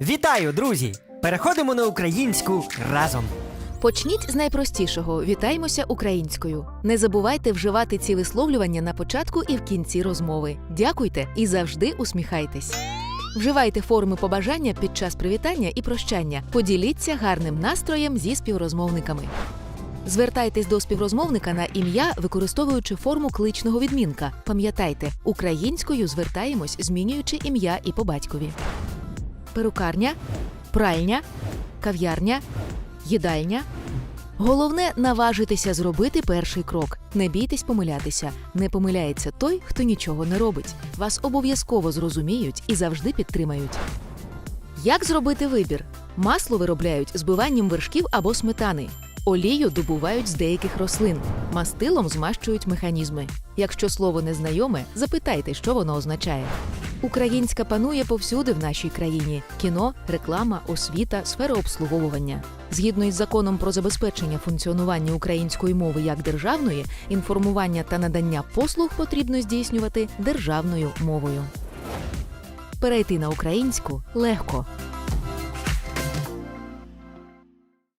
Вітаю, друзі! Переходимо на українську разом. Почніть з найпростішого. Вітаємося українською. Не забувайте вживати ці висловлювання на початку і в кінці розмови. Дякуйте і завжди усміхайтесь. Вживайте форми побажання під час привітання і прощання. Поділіться гарним настроєм зі співрозмовниками. Звертайтесь до співрозмовника на ім'я, використовуючи форму кличного відмінка. Пам'ятайте, українською звертаємось, змінюючи ім'я і по батькові. Перукарня, пральня, кав'ярня, їдальня. Головне наважитися зробити перший крок. Не бійтесь помилятися. Не помиляється той, хто нічого не робить. Вас обов'язково зрозуміють і завжди підтримають. Як зробити вибір? Масло виробляють збиванням вершків або сметани. Олію добувають з деяких рослин, мастилом змащують механізми. Якщо слово незнайоме, запитайте, що воно означає. Українська панує повсюди в нашій країні: кіно, реклама, освіта, сфера обслуговування. Згідно із законом про забезпечення функціонування української мови як державної, інформування та надання послуг потрібно здійснювати державною мовою. Перейти на українську легко.